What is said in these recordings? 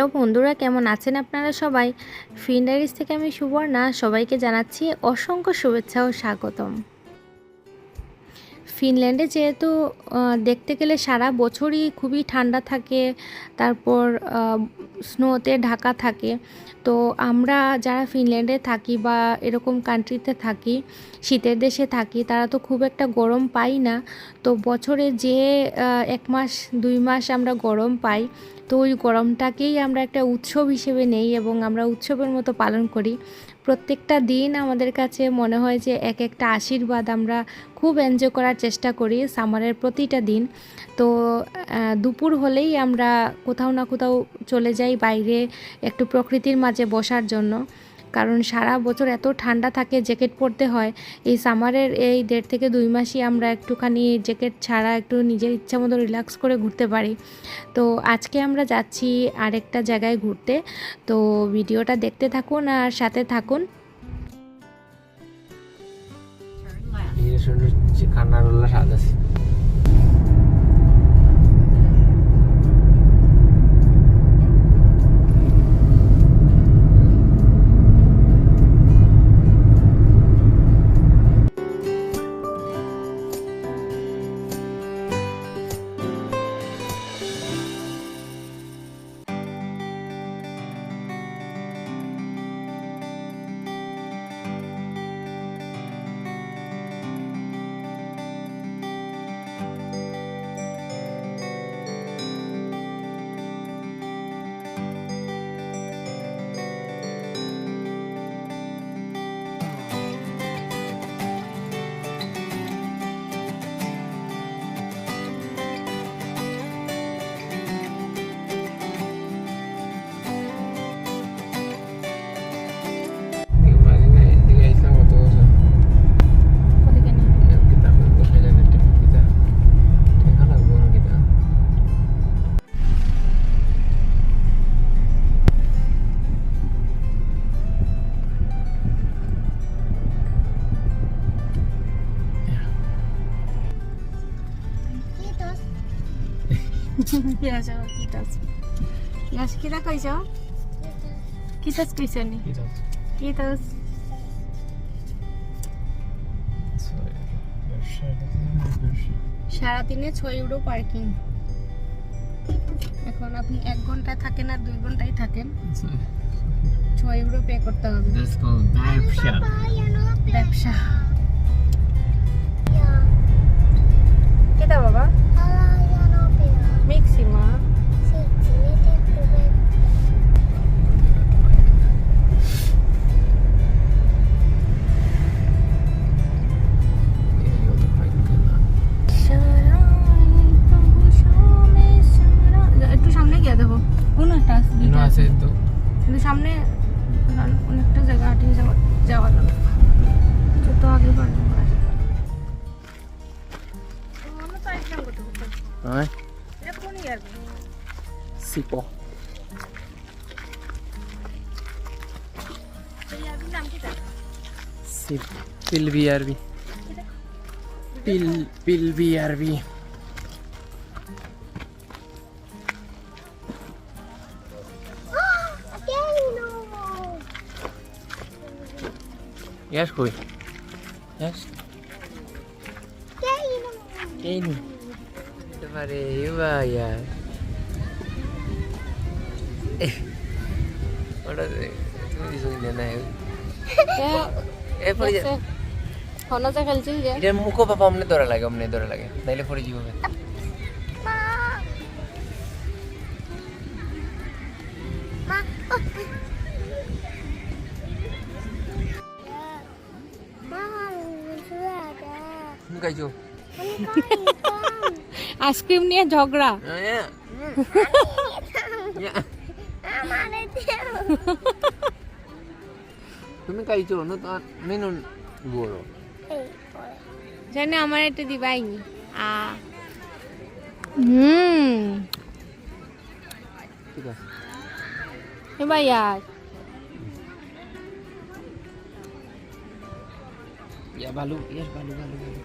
Hello বন্ধুরা, কেমন আছেন আপনারা সবাই? ফিন্ডারিস থেকে আমি সুবর্ণা, সবাইকে জানাচ্ছি অসংখ্য শুভেচ্ছা ও স্বাগতম। ফিনল্যান্ডে যেহেতু দেখতে গেলে সারা বছরই খুবই ঠান্ডা থাকে, তারপর স্নোতে ঢাকা থাকে। তো আমরা যারা ফিনল্যান্ডে থাকি বা এরকম কান্ট্রিতে থাকি, শীতের দেশে থাকি, তারা তো খুব একটা গরম পাই না। তো বছরে যে এক মাস, দুই মাস আমরা গরম পাই তো ওই গরমটাকেই আমরা একটা উৎসব হিসেবে নেই এবং আমরা উৎসবের মতো পালন করি। প্রত্যেকটা দিন আমাদের কাছে মনে হয় যে এক একটা আশীর্বাদ আমরা খুব এনজয় করার চেষ্টা করি সামারের প্রতিটা দিন। তো দুপুর হলেই আমরা কোথাও না কোথাও চলে যাই বাইরে একটু প্রকৃতির মাঝে বসার জন্য। কারণ সারা বছর এত ঠান্ডা থাকে জ্যাকেট পরতে হয়। এই সামারের এই দেড় থেকে দুই মাসই আমরা একটুখানি জ্যাকেট ছাড়া একটু নিজের ইচ্ছা মতো রিল্যাক্স করে ঘুরতে পারি। তো আজকে আমরা যাচ্ছি আরেকটা জায়গায় ঘুরতে। তো ভিডিওটা দেখতে থাকুন আর সাথে থাকুন। খান্নার আছে। কিতাস কিতা কইছ কিতাস কইছ নি কিতা কিতাস সারাদিনে ছয় ইউরো পার্কিং এখন আপনি এক ঘণ্টা থাকেন আর দুই ঘন্টায় থাকেন ছয় ইউরো পে করতে হবে ব্যবসা ব্যবসা কেটা বাবা সামনে অনেকটা জায়গা হাঁটিয়ে যাওয়া যাওয়া যাবে যত আগে পারবো হ্যাঁ এটা কোন ইয়ার সিপো নাম কি সিপ পিল বিআরবি পিল পিল Yes, কই Yes. Keinu. Ebare, iba. Eh. ওটা তুমি শুনলে না এ পড়ে যা হনজা খেলছি যে এটার মুখও বাবা অমনে ধরা লাগে অমনে ধরা লাগে নাইলে পড়ে যাব মুখাইছো আইসক্রিম নিয়ে ঝগড়া। তুমি খাইছো না তো মেনু বড় জানে আমার এটা দিবাইনি। আ। হুম। ঠিক আছে। এবার ইয়ার ইয়া ভালো ইয়া ভালো ভালো ভালো।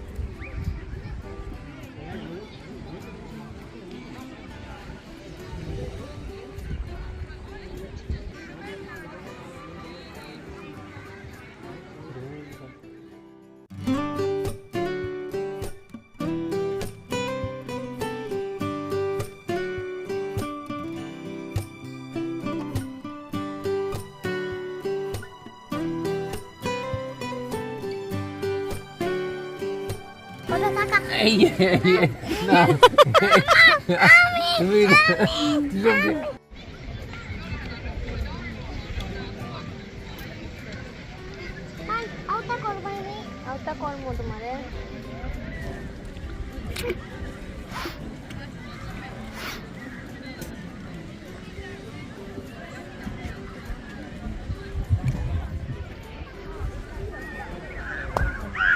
এই এই, না তুমি তুমি আওতা কর্ম তোমারে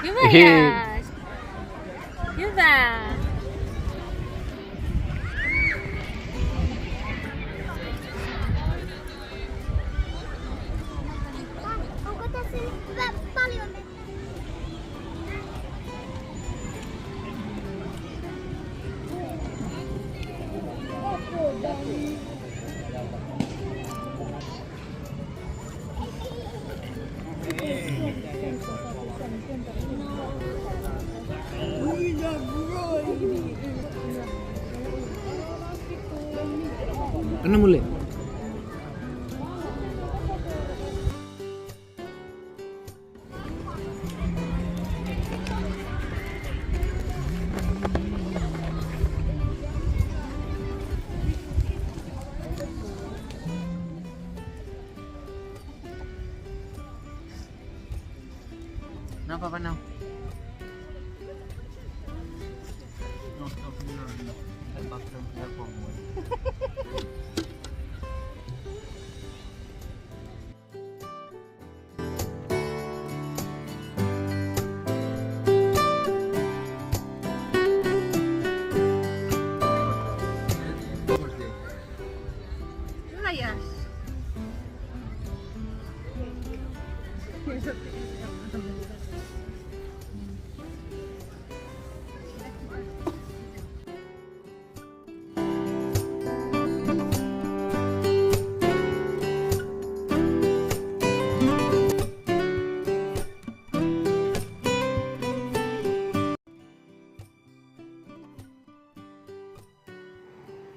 Jubayas. Juba. അന്നമുല്ലേ Kenapa, Panam?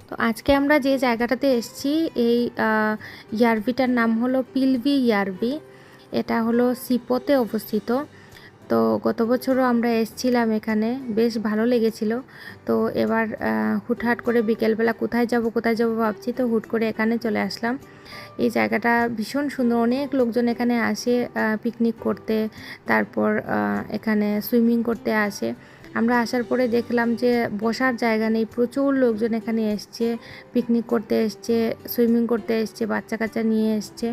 তো আজকে আমরা যে জায়গাটাতে এসেছি, এই ইয়ারভিটার নাম হলো পিলভি ইয়ারভি। এটা হলো সিপোতে অবস্থিত। তো গত বছরও আমরা এসেছিলাম এখানে, বেশ ভালো লেগেছিল। তো এবার হুটহাট করে বিকেলবেলা কোথায় যাব কোথায় যাব ভাবছি, তো হুট করে এখানে চলে আসলাম। এই জায়গাটা ভীষণ সুন্দর, অনেক লোকজন এখানে আসে পিকনিক করতে, তারপর এখানে সুইমিং করতে আসে। আমরা আসার পরে দেখলাম যে বসার জায়গা নেই, প্রচুর লোকজন এখানে এসছে পিকনিক করতে এসছে সুইমিং করতে এসছে বাচ্চা কাচ্চা নিয়ে এসছে।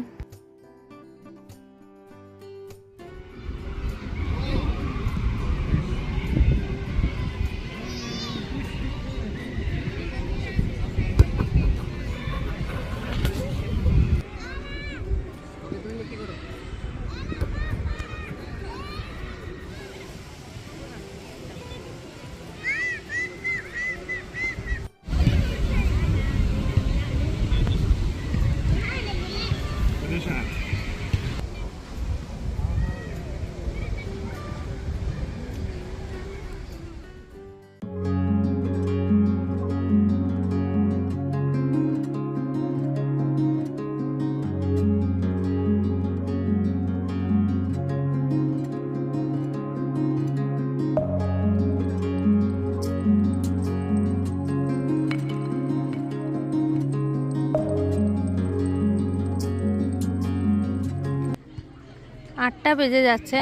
আটটা বেজে যাচ্ছে।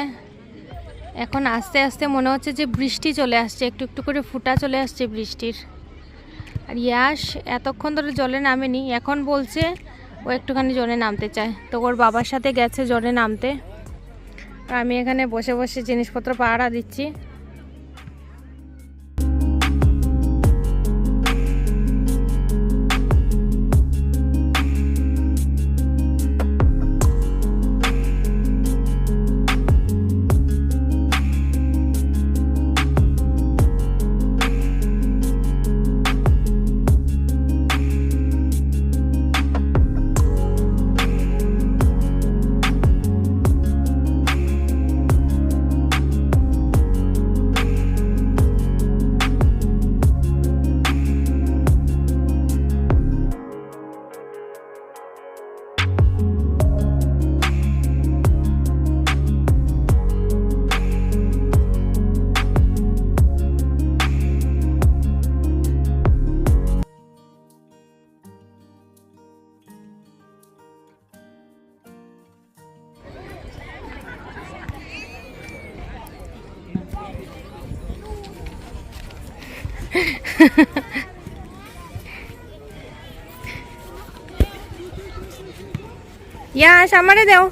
এখন আস্তে আস্তে মনে হচ্ছে যে বৃষ্টি চলে আসছে, একটু একটু করে ফুটা চলে আসছে বৃষ্টির। আর ইয়াস, এতক্ষণ ধরে জলে নামেনি, এখন বলছে ও একটুখানি জলে নামতে চায়। তো ওর বাবার সাথে গেছে জলে নামতে। আমি এখানে বসে বসে জিনিসপত্র পাহারা দিচ্ছি। দেও দেও।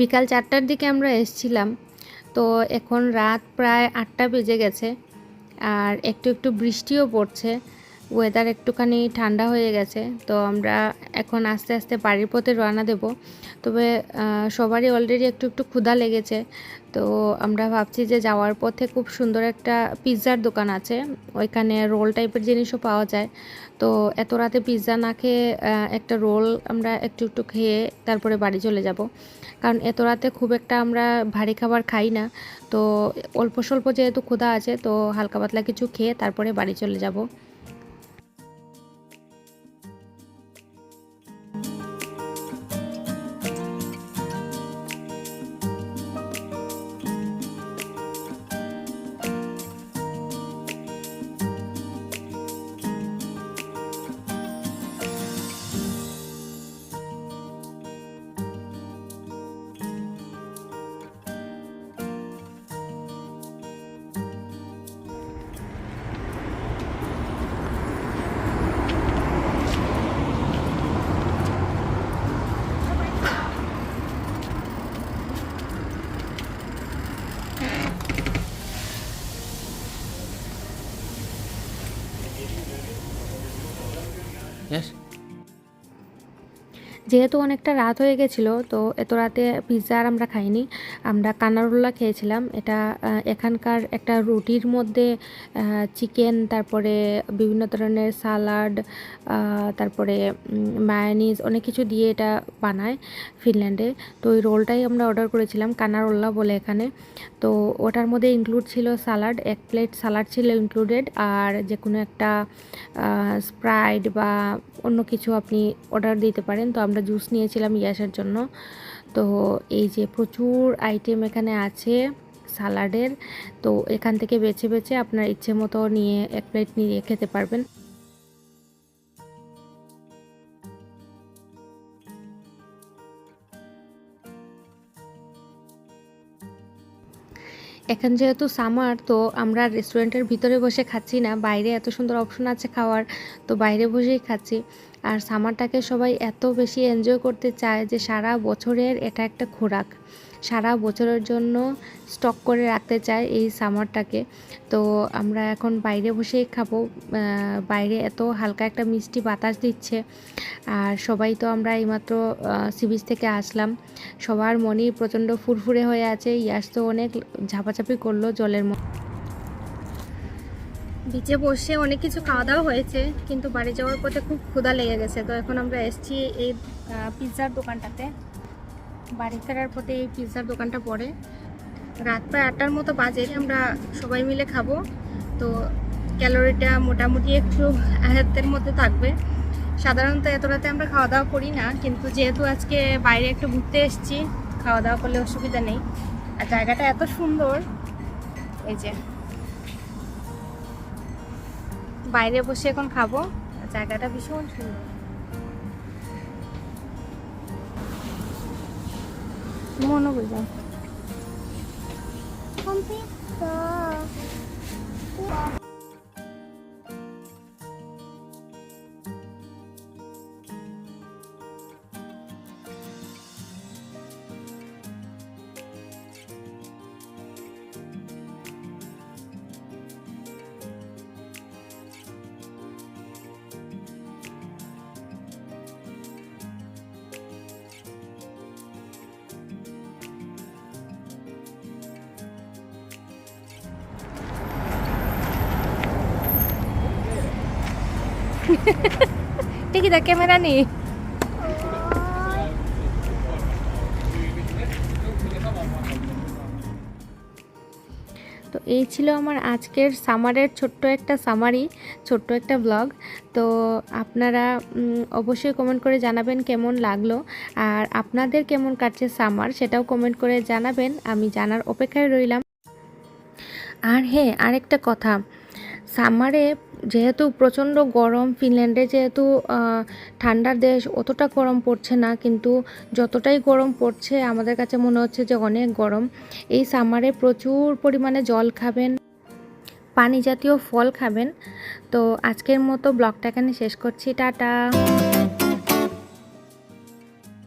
বিকাল চারটার দিকে আমরা এসছিলাম। তো এখন রাত প্রায় আটটা বেজে গেছে আর একটু একটু বৃষ্টিও পড়ছে। ওয়েদার একটুখানি ঠান্ডা হয়ে গেছে, তো আমরা এখন আস্তে আস্তে বাড়ির পথে রওনা দেব। তবে সবারই অলরেডি একটু একটু ক্ষুধা লেগেছে, তো আমরা ভাবছি যে যাওয়ার পথে খুব সুন্দর একটা পিৎজার দোকান আছে, ওইখানে রোল টাইপের জিনিসও পাওয়া যায়। তো এত রাতে পিৎজা না খেয়ে একটা রোল আমরা একটু একটু খেয়ে তারপরে বাড়ি চলে যাব। কারণ এত রাতে খুব একটা আমরা ভারী খাবার খাই না। তো অল্প স্বল্প যেহেতু ক্ষুধা আছে, তো হালকা পাতলা কিছু খেয়ে তারপরে বাড়ি চলে যাব। যেহেতু অনেকটা রাত হয়ে গেছিল, তো এত রাতে পিৎজা আর আমরা খাইনি। আমরা কানারোল্লা খেয়েছিলাম। এটা এখানকার একটা রুটির মধ্যে চিকেন তারপরে বিভিন্ন ধরনের সালাড তারপরে মায়ানিজ অনেক কিছু দিয়ে এটা বানায় ফিনল্যান্ডে। তো ওই রোলটাই আমরা অর্ডার করেছিলাম কানারোল্লা বলে এখানে। তো ওটার মধ্যে ইনক্লুড ছিল সালাড এক প্লেট সালাড ছিল ইনক্লুডেড আর যে কোনো একটা স্প্রাইট বা অন্য কিছু আপনি অর্ডার দিতে পারেন। তো আমরা জুস নিয়েছিলাম ইয়াসের জন্য। তো এই যে প্রচুর আইটেম এখানে আছে সালাডের, তো এখান থেকে বেছে বেছে আপনার ইচ্ছে মতো নিয়ে এক প্লেট নিয়ে খেতে পারবেন। এখন যেহেতু সামার তো আমরা রেস্টুরেন্টের ভিতরে বসে খাচ্ছি না। বাইরে এত সুন্দর অপশন আছে খাওয়ার, তো বাইরে বসেই খাচ্ছি। আর সামারটাকে সবাই এত বেশি এনজয় করতে চায় যে সারা বছরের এটা একটা খোরাক। সারা বছরের জন্য স্টক করে রাখতে চায় এই সামারটাকে তো আমরা এখন বাইরে বসেই খাব। বাইরে এত হালকা একটা মিষ্টি বাতাস দিচ্ছে। আর সবাই তো আমরা এইমাত্র সি বিচ থেকে আসলাম। সবার মনই প্রচণ্ড ফুরফুরে হয়ে আছে। ইয়াস তো অনেক ঝাপাঝাপি করল জলের মধ্যে বিচে বসে অনেক কিছু খাওয়া দাওয়া হয়েছে, কিন্তু বাড়ি যাওয়ার পথে খুব ক্ষুধা লেগে গেছে। তো এখন আমরা এসেছি এই পিৎজার দোকানটাতে। বাড়ি ফেরার পথে এই পিৎজার দোকানটা পড়ে। রাত প্রায় আটটার মতো বাজে, আমরা সবাই মিলে খাব। তো ক্যালোরিটা মোটামুটি একটু আয়ত্তের মধ্যে থাকবে। সাধারণত এত রাতে আমরা খাওয়া দাওয়া করি না, কিন্তু যেহেতু আজকে বাইরে একটু ঘুরতে এসেছি খাওয়া দাওয়া করলে অসুবিধা নেই। আর জায়গাটা এত সুন্দর, এই যে। বাইরে বসে এখন খাব জায়গাটা ভীষণ সুন্দর। মনে বুঝলাম টিকিদা ক্যামেরা নি তো এই ছিল আমার আজকের সামারের ছোট্ট একটা সামারি ছোট্ট একটা ব্লগ তো আপনারা অবশ্যই কমেন্ট করে জানাবেন কেমন লাগল। আর আপনাদের কেমন কাটছে সামার সেটাও কমেন্ট করে জানাবেন। আমি জানার অপেক্ষায় রইলাম। আর হ্যাঁ আরেকটা কথা। সামারে যেহেতু প্রচণ্ড গরম, ফিনল্যান্ডে যেহেতু ঠান্ডার দেশ, অতটা গরম পড়ছে না। কিন্তু যতটাই গরম পড়ছে, আমাদের কাছে মনে হচ্ছে যে অনেক গরম। এই সামারে প্রচুর পরিমাণে জল খাবেন, পানি জাতীয় ফল খাবেন। তো আজকের মতো ব্লগটা এখানে শেষ করছি। টাটা।